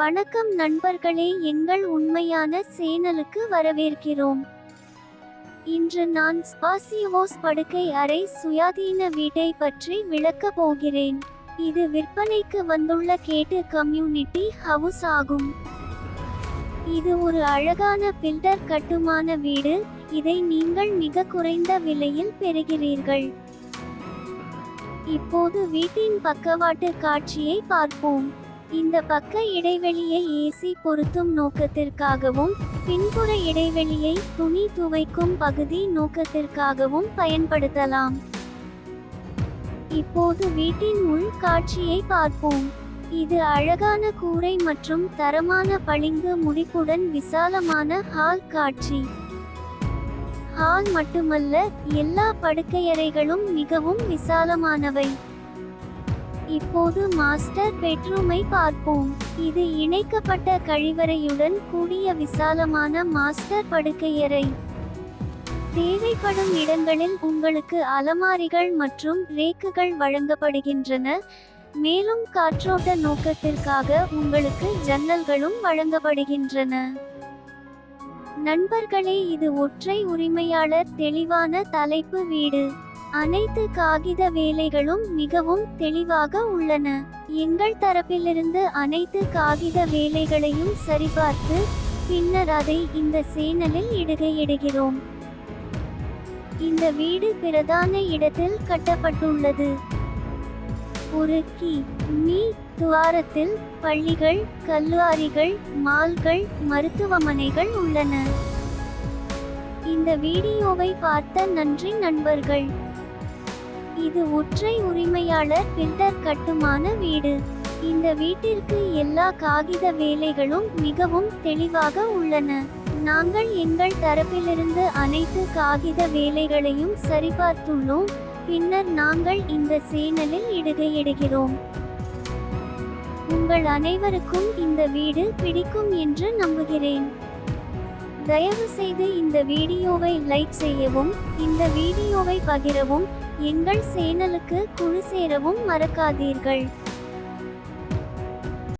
வணக்கம் நண்பர்களே எங்கள் உண்மையான சேனலுக்கு வரவேற்கிறோம். இன்று நான் ஸ்பாசியோஸ் படுக்கை அறை சுயாதீன வீட்டை பற்றி விளக்கப் போகிறேன். இது விற்பனைக்கு வந்துள்ள கேட்டு கம்யூனிட்டி ஹவுஸ் ஆகும். இது ஒரு அழகான பில்டர் கட்டுமான வீடு. இதை நீங்கள் மிக குறைந்த விலையில் பெறுகிறீர்கள். இப்போது வீட்டின் பக்கவாட்டு காட்சியை பார்ப்போம். இந்த பக்க இடைவெளியை ஏசி பொருத்தும் நோக்கத்திற்காகவும் பின்புற இடைவெளியை துணி துவைக்கும் பகுதி நோக்கத்திற்காகவும் பயன்படுத்தலாம். இப்போது வீட்டின் உள் காட்சியை பார்ப்போம். இது அழகான கூரை மற்றும் தரமான பளிங்கு முடிப்புடன் விசாலமான ஹால் காட்சி. ஹால் மட்டுமல்ல எல்லா படுக்கையறைகளும் மிகவும் விசாலமானவை. இப்போது மாஸ்டர் பெட்ரூமை பார்ப்போம். இது இணைக்கப்பட்ட கழிவறையுடன் கூடிய விசாலமான மாஸ்டர் படுக்கையறை. தேவைப்படும் இடங்களில் உங்களுக்கு அலமாரிகள் மற்றும் ரேக்குகள் வழங்கப்படுகின்றன. மேலும் காற்றோட்ட நோக்கத்திற்காக உங்களுக்கு ஜன்னல்களும் வழங்கப்படுகின்றன. நண்பர்களே இது ஒற்றை உரிமையாளர் தெளிவான தலைப்பு வீடு. அனைத்து காகித வேலைகளும் மிகவும் தெளிவாக உள்ளன. எங்கள் தரப்பிலிருந்து அனைத்து காகித வேலைகளையும் சரிபார்த்து பின்னர் அதை இந்த சேனலில் இடுகையிடுகிறோம். இந்த வீடு பிரதான இடத்தில் கட்டப்பட்டுள்ளது. ஒரு கி. மீ. துவாரத்தில் பள்ளிகள் கல்லூரிகள் மால்கள் மருத்துவமனைகள் உள்ளன. இந்த வீடியோவை பார்த்த நன்றி நண்பர்கள். இது ஒற்றை உரிமையாளர் பில்டர் கட்டுமான வீடு. இந்த வீட்டிற்கு எல்லா காகித வேலைகளும் மிகவும் தெளிவாக உள்ளன. நாங்கள் எங்கள் தரப்பிலிருந்து அனைத்து காகித வேலைகளையும் சரிபார்த்துள்ளோம். பின்னர் நாங்கள் இந்த சேனலில் இடுகையிடுகிறோம். உங்கள் அனைவருக்கும் இந்த வீடு பிடிக்கும் என்று நம்புகிறேன். தயவு செய்து இந்த வீடியோவை லைக் செய்யவும் இந்த வீடியோவை பகிரவும் எங்கள் சேனலுக்கு குழு சேரவும் மறக்காதீர்கள்.